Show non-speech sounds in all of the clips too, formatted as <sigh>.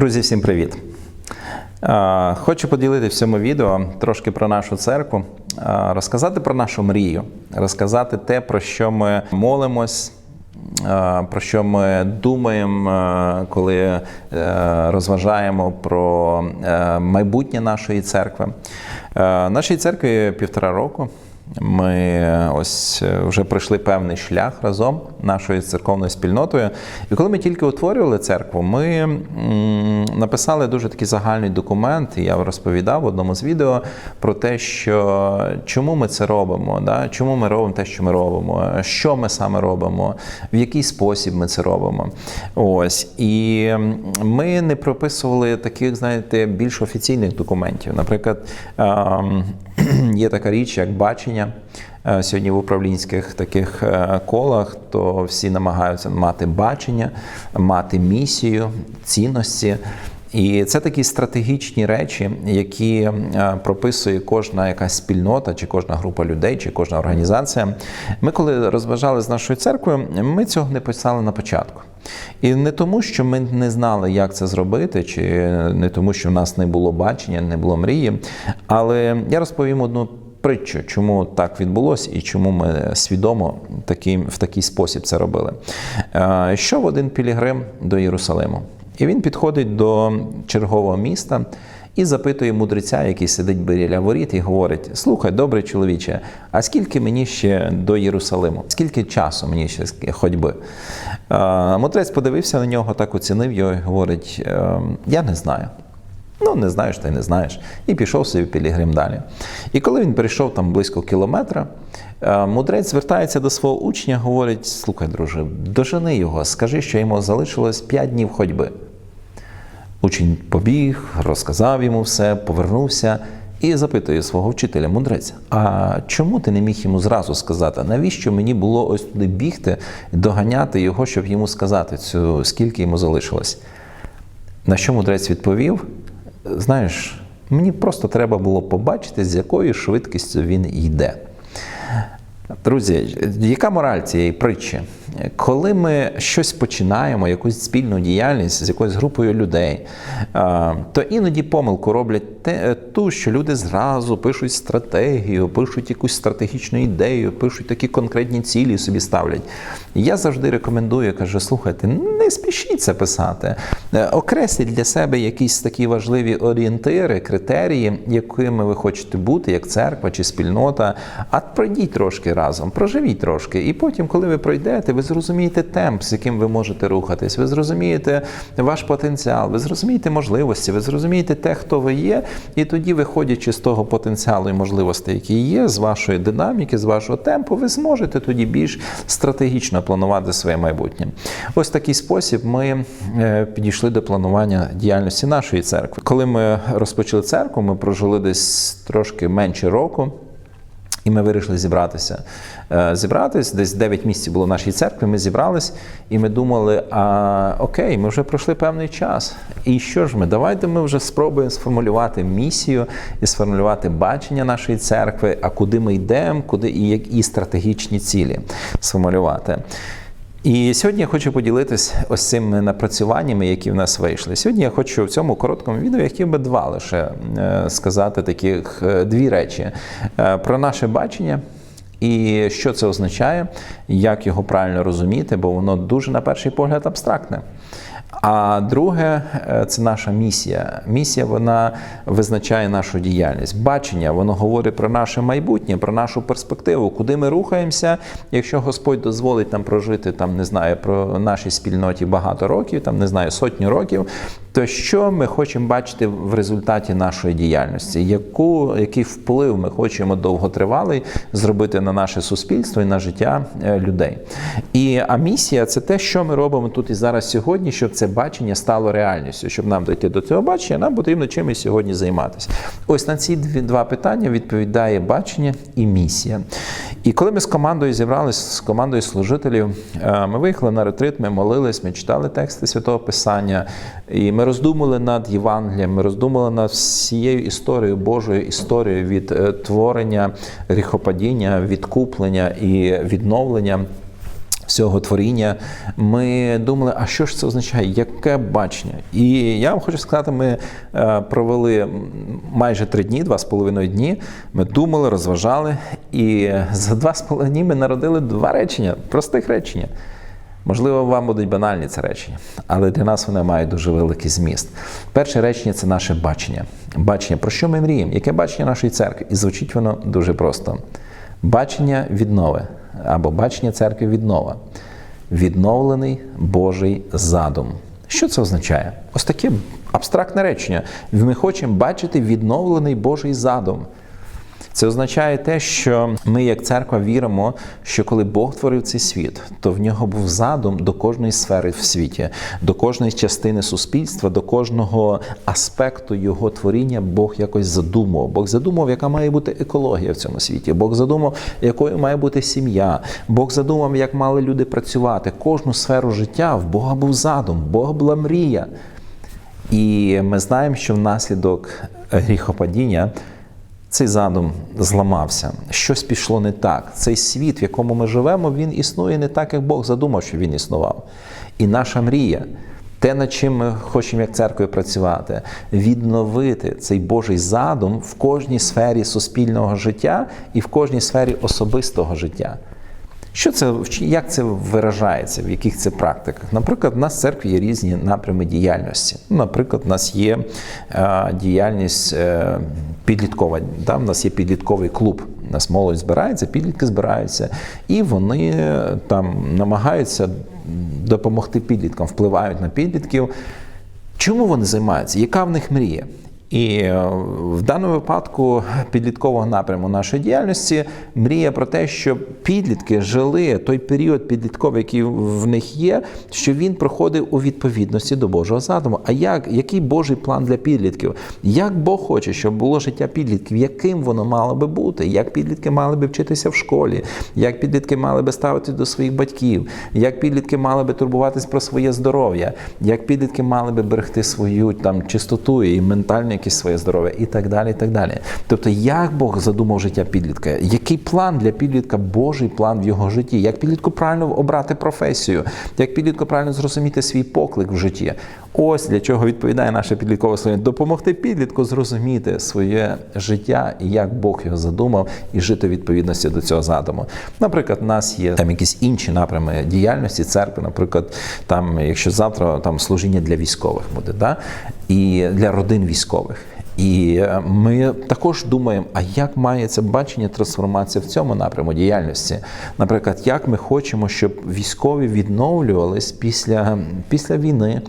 Друзі, всім привіт! Хочу поділити в цьому відео трошки про нашу церкву, розказати про нашу мрію, розказати те, про що ми молимось, про що ми думаємо, коли е, розважаємо про е, майбутнє нашої церкви. Е, Нашій церкві півтора року. Ми ось е, вже пройшли певний шлях разом нашою церковною спільнотою. І коли ми тільки утворювали церкву, ми написали дуже такий загальний документ. і Я розповідав в одному з відео про те, що чому ми це робимо, да? чому ми робимо те, що ми робимо, що ми саме робимо, в який спосіб ми це робимо. Ось і ми не прописували таких, знаєте, більш офіційних документів. Наприклад, ем, <clears throat> є така річ, як бачення. Е, Сьогодні в управлінських таких е, колах, то всі намагаються мати бачення, мати місію, цінності. І це такі стратегічні речі, які е, прописує кожна якась спільнота, чи кожна група людей, чи кожна організація. Ми, коли розважали з нашою церквою, ми цього не писали на початку. І не тому, що ми не знали, як це зробити, чи не тому, що в нас не було бачення, не було мрії. Але я розповім одну притчу, чому так відбулося і чому ми свідомо таким, в такий спосіб це робили. Е, Йшов один пілігрим до Єрусалиму, і він підходить до чергового міста. І запитує мудреця, який сидить біля воріт, і говорить: Слухай, добрий чоловіче, а скільки мені ще до Єрусалиму? Скільки часу мені ще ходьби? Мудрець подивився на нього, так оцінив його і говорить: «Е, Я не знаю. Ну, не знаєш, й не знаєш. І пішов собі Пілігрим далі. І коли він прийшов там близько кілометра, е, мудрець звертається до свого учня, говорить: слухай, друже, дожени його, скажи, що йому залишилось 5 днів ходьби. Учень побіг, розказав йому все, повернувся і запитує свого вчителя, мудрець, а чому ти не міг йому зразу сказати, навіщо мені було ось туди бігти, доганяти його, щоб йому сказати, цю, скільки йому залишилось? На що мудрець відповів: знаєш, мені просто треба було побачити, з якою швидкістю він йде. Друзі, яка мораль цієї притчі? Коли ми щось починаємо, якусь спільну діяльність з якоюсь групою людей, то іноді помилку роблять те, ту, що люди зразу пишуть стратегію, пишуть якусь стратегічну ідею, пишуть такі конкретні цілі собі ставлять. Я завжди рекомендую, кажу, слухайте, не спішіть це писати. Е, Окресліть для себе якісь такі важливі орієнтири, критерії, якими ви хочете бути, як церква чи спільнота. А пройдіть трошки разом, проживіть трошки. І потім, коли ви пройдете, ви зрозумієте темп, з яким ви можете рухатись, ви зрозумієте ваш потенціал, ви зрозумієте можливості, ви зрозумієте те, хто ви є, і тоді, виходячи з того потенціалу і можливостей, які є, з вашої динаміки, з вашого темпу, ви зможете тоді більш стратегічно планувати своє майбутнє. Ось такий спосіб ми е, підійшли до планування діяльності нашої церкви. Коли ми розпочали церкву, ми прожили десь трошки менше року. І ми вирішили зібратися. Е, Зібратись, десь 9 місяців було в нашій церкві, ми зібрались і ми думали, а окей, ми вже пройшли певний час. І що ж ми? Давайте ми вже спробуємо сформулювати місію і сформулювати бачення нашої церкви, а куди ми йдемо, куди і які стратегічні цілі сформулювати. І сьогодні я хочу поділитися ось цими напрацюваннями, які в нас вийшли. Сьогодні я хочу в цьому короткому відео я хотів би два лише е, сказати таких е, дві речі Е, про наше бачення. І що це означає, як його правильно розуміти, бо воно дуже на перший погляд абстрактне. А друге, е, це наша місія. Місія вона визначає нашу діяльність. Бачення воно говорить про наше майбутнє, про нашу перспективу, куди ми рухаємося. Якщо Господь дозволить нам прожити там, не знаю, про нашій спільноті багато років, там не знаю, сотню років. То що ми хочемо бачити в результаті нашої діяльності? Яку, який вплив ми хочемо довготривалий зробити на наше суспільство і на життя е, людей? І а місія це те, що ми робимо тут і зараз сьогодні, щоб це бачення стало реальністю. Щоб нам дойти до цього бачення, нам потрібно чимось сьогодні займатися. Ось на ці два питання відповідає бачення і місія. І коли ми з командою зібралися, з командою служителів, е, ми виїхали на ретрит, ми молились, ми читали тексти Святого Писання, і ми роздумали над Євангелієм, ми роздумали над всією історією, Божою історією від е, творення, гріхопадіння, відкуплення і відновлення всього творіння, ми думали, а що ж це означає, яке бачення? І я вам хочу сказати, ми е, провели майже три дні, два з половиною дні. Ми думали, розважали, і за два з половиною дні ми народили два речення, простих речення. Можливо, вам будуть банальні це речення, але для нас вони мають дуже великий зміст. Перше речення це наше бачення. Бачення, про що ми мріємо? Яке бачення нашої церкви? І звучить воно дуже просто: бачення віднови або бачення церкви віднова. Відновлений Божий задум. Що це означає? Ось таке абстрактне речення. Ми хочемо бачити відновлений Божий задум. Це означає те, що ми, як церква, віримо, що коли Бог творив цей світ, то в нього був задум до кожної сфери в світі, до кожної частини суспільства, до кожного аспекту його творіння Бог якось задумав. Бог задумав, яка має бути екологія в цьому світі. Бог задумав, якою має бути сім'я. Бог задумав, як мали люди працювати. Кожну сферу життя в Бога був задум, в Бога була мрія. І ми знаємо, що внаслідок гріхопадіння цей задум зламався, щось пішло не так. Цей світ, в якому ми живемо, він існує не так, як Бог задумав, що він існував. І наша мрія, те, над чим ми хочемо як церквою працювати, відновити цей Божий задум в кожній сфері суспільного життя і в кожній сфері особистого життя. Що це, як це виражається, в яких це практиках? Наприклад, в нас в церкві є різні напрями діяльності. Ну, Наприклад, у нас є е, діяльність е, підліткова, да? у нас є підлітковий клуб. У нас молодь збирається, підлітки збираються, і вони там намагаються допомогти підліткам, впливають на підлітків. Чому вони займаються? Яка в них мрія? І е, в даному випадку підліткового напряму нашої діяльності мрія про те, щоб підлітки жили той період підлітковий, який в них є, що він проходив у відповідності до Божого задуму. А як який Божий план для підлітків? Як Бог хоче, щоб було життя підлітків, яким воно мало би бути? Як підлітки мали би вчитися в школі? Як підлітки мали би ставитися до своїх батьків? Як підлітки мали би турбуватись про своє здоров'я? Як підлітки мали би берегти свою там чистоту і ментальну якесь своє здоров'я і так далі. і так далі. Тобто, як Бог задумав життя підлітка? Який план для підлітка, Божий план в його житті? Як підлітку правильно обрати професію? Як підлітку правильно зрозуміти свій поклик в житті? Ось для чого відповідає наше підліткове слово. Допомогти підлітку зрозуміти своє життя і як Бог його задумав, і жити в відповідності до цього задуму. Наприклад, у нас є там якісь інші напрями діяльності церкви, наприклад, там, якщо завтра там служіння для військових буде, да? і для родин військових. І ми також думаємо, а як має це бачення трансформація в цьому напряму діяльності? Наприклад, як ми хочемо, щоб військові відновлювались після після війни,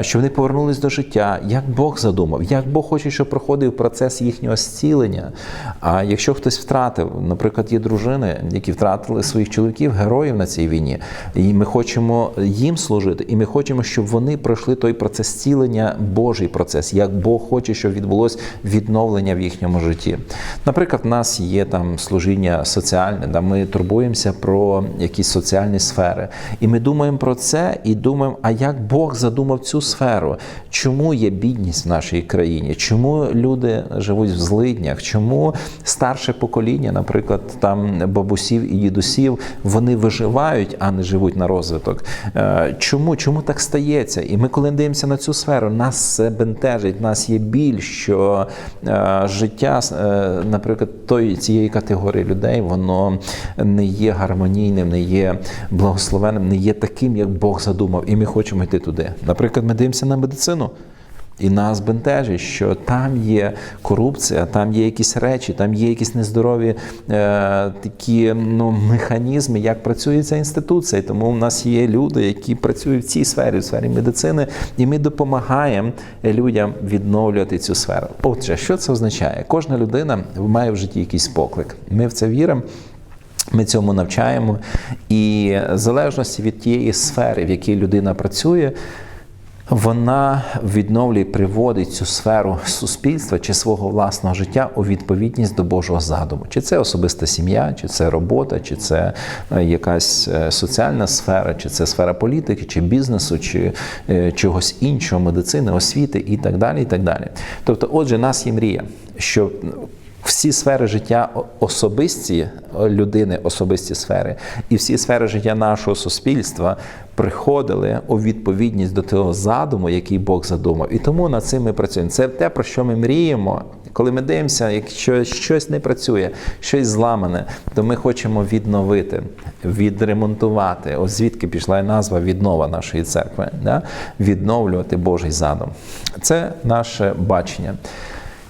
щоб вони повернулись до життя, як Бог задумав, як Бог хоче, щоб проходив процес їхнього зцілення. А якщо хтось втратив, наприклад, є дружини, які втратили своїх чоловіків, героїв на цій війні, і ми хочемо їм служити, і ми хочемо, щоб вони пройшли той процес зцілення, Божий процес, як Бог хоче, щоб відбулось відновлення в їхньому житті. Наприклад, в нас є там служіння соціальне, да, ми турбуємося про якісь соціальні сфери. І ми думаємо про це і думаємо, а як Бог задумав цю сферу? Чому є бідність в нашій країні? Чому люди живуть в злиднях? Чому старше покоління, наприклад, там бабусів і дідусів, вони виживають, а не живуть на розвиток? Е, чому? Чому так стається? І ми, коли дивимося на цю сферу, нас це бентежить, нас є біль що е, життя, е, наприклад, тої цієї категорії людей, воно не є гармонійним, не є благословенним, не є таким, як Бог задумав, і ми хочемо йти туди. Наприклад, ми дивимося на медицину. І нас бентежить, що там є корупція, там є якісь речі, там є якісь нездорові е, такі ну, механізми, як працює ця інституція. Тому в нас є люди, які працюють в цій сфері, в сфері медицини, і ми допомагаємо людям відновлювати цю сферу. Отже, що це означає? Кожна людина має в житті якийсь поклик. Ми в це віримо. Ми цьому навчаємо, і в залежності від тієї сфери, в якій людина працює вона відновлює, приводить цю сферу суспільства чи свого власного життя у відповідність до Божого задуму. Чи це особиста сім'я, чи це робота, чи це е, якась е, соціальна сфера, чи це сфера політики, чи бізнесу, чи е, чогось іншого, медицини, освіти і так далі. і так далі. Тобто, отже, нас є мрія, що всі сфери життя особисті людини, особисті сфери, і всі сфери життя нашого суспільства приходили у відповідність до того задуму, який Бог задумав. І тому над цим ми працюємо. Це те, про що ми мріємо. Коли ми дивимося, якщо щось не працює, щось зламане, то ми хочемо відновити, відремонтувати. Ось звідки пішла і назва віднова нашої церкви, да? відновлювати Божий задум. Це наше бачення.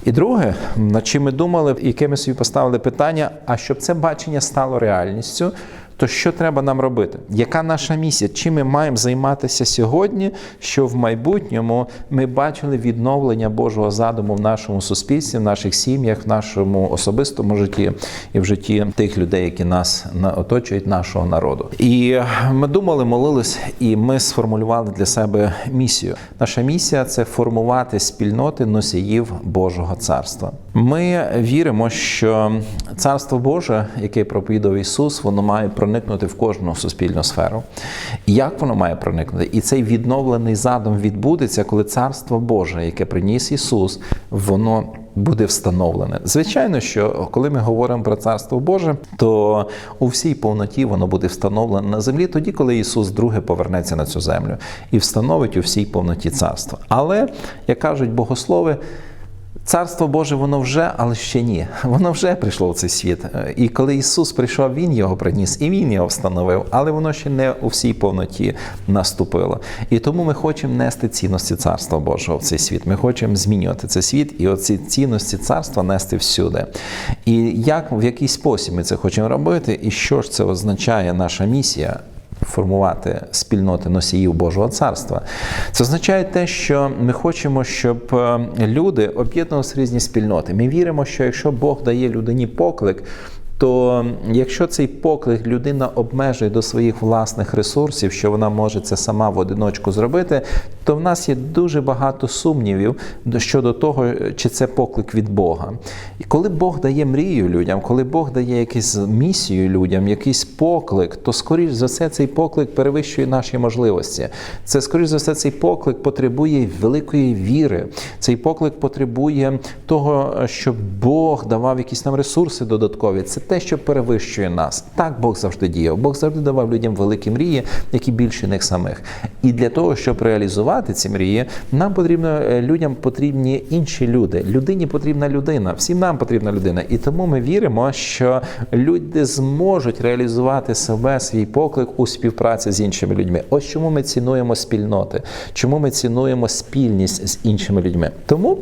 І друге, над чим ми думали, яке ми собі поставили питання: а щоб це бачення стало реальністю, то що треба нам робити? Яка наша місія? Чим ми маємо займатися сьогодні, що в майбутньому ми бачили відновлення Божого задуму в нашому суспільстві, в наших сім'ях, в нашому особистому житті і в житті тих людей, які нас на- оточують, нашого народу? І ми думали, молились, і ми сформулювали для себе місію. Наша місія це формувати спільноти носіїв Божого царства. Ми віримо, що царство Боже, яке проповідав Ісус, воно має проникнути в кожну суспільну сферу. Як воно має проникнути? І цей відновлений задум відбудеться, коли царство Боже, яке приніс Ісус, воно буде встановлене. Звичайно, що коли ми говоримо про царство Боже, то у всій повноті воно буде встановлене на землі тоді, коли Ісус друге повернеться на цю землю і встановить у всій повноті царство. Але, як кажуть богослови, Царство Боже, воно вже, але ще ні. Воно вже прийшло в цей світ. І коли Ісус прийшов, Він його приніс, і Він його встановив, але воно ще не у всій повноті наступило. І тому ми хочемо нести цінності Царства Божого в цей світ. Ми хочемо змінювати цей світ і оці цінності царства нести всюди. І як в який спосіб ми це хочемо робити, і що ж це означає наша місія? Формувати спільноти носіїв Божого царства. Це означає те, що ми хочемо, щоб е, люди об'єднувалися в різні спільноти. Ми віримо, що якщо Бог дає людині поклик, то якщо цей поклик людина обмежує до своїх власних ресурсів, що вона може це сама в одиночку зробити, то в нас є дуже багато сумнівів щодо того, чи це поклик від Бога. І коли Бог дає мрію людям, коли Бог дає якусь місію людям, якийсь поклик, то скоріш за все цей поклик перевищує наші можливості. Це скоріш за все цей поклик потребує великої віри. Цей поклик потребує того, щоб Бог давав якісь нам ресурси додаткові. Це те, що перевищує нас. Так Бог завжди діяв. Бог завжди давав людям великі мрії, які більше них самих. І для того, щоб реалізувати ці мрії, нам потрібно е, людям потрібні інші люди. Людині потрібна людина. Всім нам потрібна людина. І тому ми віримо, що люди зможуть реалізувати себе, свій поклик у співпраці з іншими людьми. Ось чому ми цінуємо спільноти, чому ми цінуємо спільність з іншими людьми. Тому.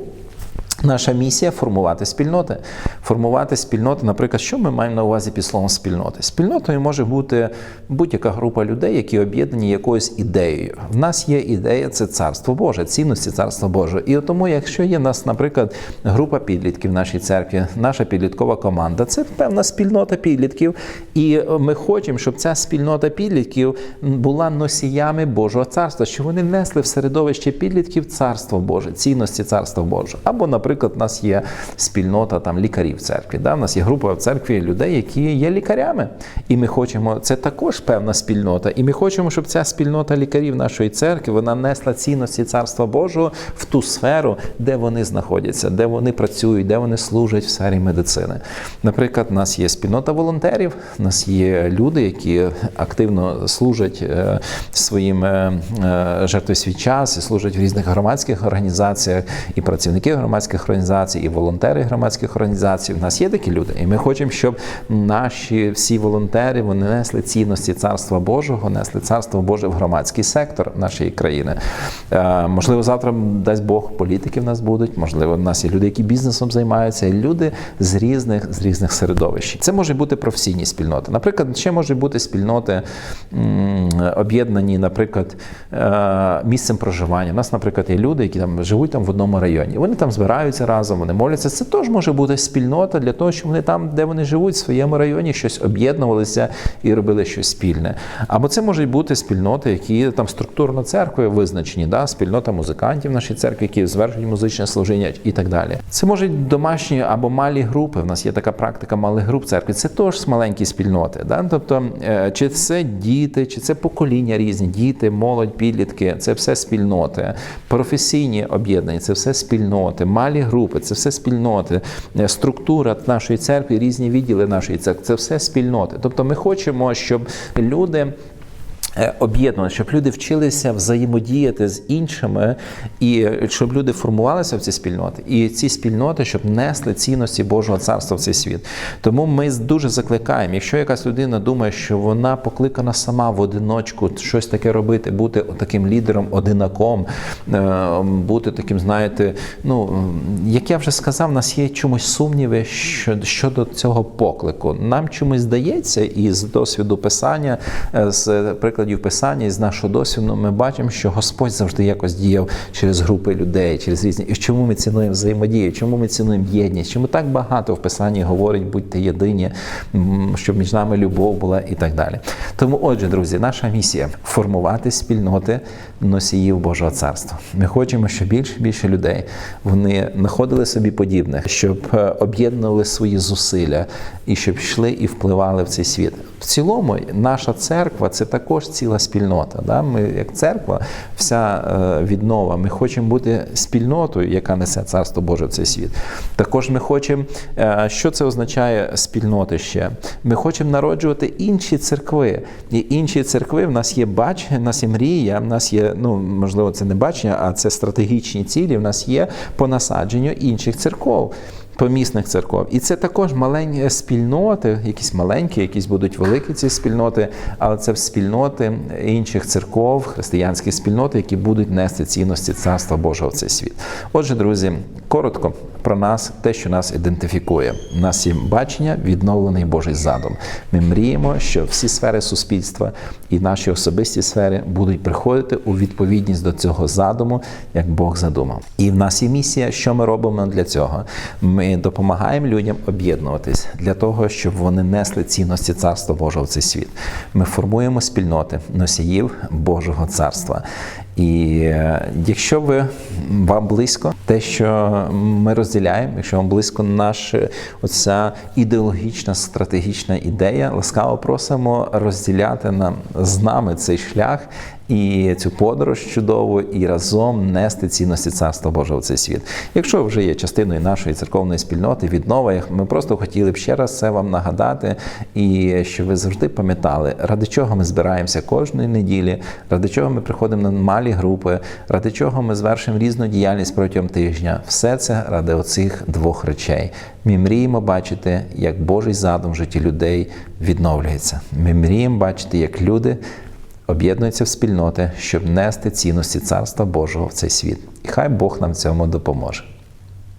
Наша місія формувати спільноти. Формувати спільноти, наприклад, що ми маємо на увазі під словом спільноти? Спільнотою може бути будь-яка група людей, які об'єднані якоюсь ідеєю. В нас є ідея, це царство Боже, цінності царства Божого. І тому, якщо є в нас, наприклад, група підлітків в нашій церкві, наша підліткова команда, це певна спільнота підлітків. І ми хочемо, щоб ця спільнота підлітків була носіями Божого царства, щоб вони несли в середовище підлітків царство Боже, цінності царства Божого. Або, наприклад, у нас є спільнота там лікарів церкві. Да? У нас є група в церкві людей, які є лікарями. І ми хочемо, це також певна спільнота. І ми хочемо, щоб ця спільнота лікарів нашої церкви вона несла цінності царства Божого в ту сферу, де вони знаходяться, де вони працюють, де вони служать в сфері медицини. Наприклад, у нас є спільнота волонтерів, у нас є люди, які активно служать е, своїм е, е, жертвою свій час і служать в різних громадських організаціях, і працівники громадських організацій, і волонтери громадських організацій. У нас є такі люди, і ми хочемо, щоб наші всі волонтери вони несли цінності царства Божого, несли царство Боже в громадський сектор нашої країни. Е, Можливо, завтра дасть Бог політики в нас будуть. Можливо, в нас є люди, які бізнесом займаються, і люди з різних з різних середовищ. Це може бути професійні спільноти. Наприклад, ще може бути спільноти об'єднані, наприклад, е, місцем проживання. У нас, наприклад, є люди, які там живуть там в одному районі. Вони там збираються разом, вони моляться. Це теж може бути спільнота для того, щоб вони там, де вони живуть, в своєму районі, щось об'єднувалися і робили щось спільне. Або це можуть бути спільноти, які там структурно церквою визначені, да? спільнота музикантів в нашій церкві, які звершують музичне служіння і так далі. Це можуть домашні або малі групи. В нас є така практика малих груп церкви. Це теж маленькі спільноти. Да? Тобто, е, чи це діти, чи це покоління різні, діти, молодь, підлітки, це все спільноти, професійні об'єднання, це все спільноти, малі малі групи, це все спільноти, Е, структура нашої церкви, різні відділи нашої церкви, це все спільноти. Тобто ми хочемо, щоб люди. Е, Об'єднувати, щоб люди вчилися взаємодіяти з іншими, і щоб люди формувалися в ці спільноти, і ці спільноти, щоб несли цінності Божого царства в цей світ. Тому ми дуже закликаємо, якщо якась людина думає, що вона покликана сама в одиночку щось таке робити, бути таким лідером, одинаком, е, бути таким, знаєте, ну як я вже сказав, у нас є чомусь сумніви щодо, цього поклику. Нам чомусь здається, і з досвіду писання, е, з прикладів писання, і з нашого досвіду, ми бачимо, що Господь завжди якось діяв через групи людей, через різні. І чому ми цінуємо взаємодію? Чому ми цінуємо єдність? Чому так багато в писанні говорить, будьте єдині, щоб між нами любов була і так далі. Тому, отже, друзі, наша місія формувати спільноти носіїв Божого царства. Ми хочемо, щоб більше і більше людей вони знаходили собі подібних, щоб е, об'єднували свої зусилля і щоб йшли і впливали в цей світ. В цілому, наша церква це також ціла спільнота. Да? Ми, як церква, вся е, віднова, ми хочемо бути спільнотою, яка несе царство Боже в цей світ. Також ми хочемо, е, що це означає спільноти ще? Ми хочемо народжувати інші церкви. І інші церкви в нас є бачення, в нас є мрія, в нас є, ну можливо, це не бачення, а це стратегічні цілі. В нас є по насадженню інших церков помісних церков. І це також маленькі спільноти, якісь маленькі, якісь будуть великі ці спільноти, але це спільноти інших церков, християнські спільноти, які будуть нести цінності Царства Божого в цей світ. Отже, друзі, коротко про нас, те, що нас ідентифікує. У нас є бачення, відновлений Божий задум. Ми мріємо, що всі сфери суспільства і наші особисті сфери будуть приходити у відповідність до цього задуму, як Бог задумав. І в нас є місія, що ми робимо для цього. Ми допомагаємо людям об'єднуватись для того, щоб вони несли цінності Царства Божого в цей світ. Ми формуємо спільноти носіїв Божого царства. І е, якщо ви вам близько те, що ми розділяємо, якщо вам близько наша оця ідеологічна стратегічна ідея, ласкаво просимо розділяти нам з нами цей шлях і цю подорож чудову, і разом нести цінності Царства Божого в цей світ. Якщо вже є частиною нашої церковної спільноти, віднова, ми просто хотіли б ще раз це вам нагадати, і щоб ви завжди пам'ятали, ради чого ми збираємося кожної неділі, ради чого ми приходимо на малі групи, ради чого ми звершуємо різну діяльність протягом тижня. Все це ради оцих двох речей. Ми мріємо бачити, як Божий задум в житті людей відновлюється. Ми мріємо бачити, як люди об'єднуються в спільноти, щоб нести цінності Царства Божого в цей світ. І хай Бог нам цьому допоможе.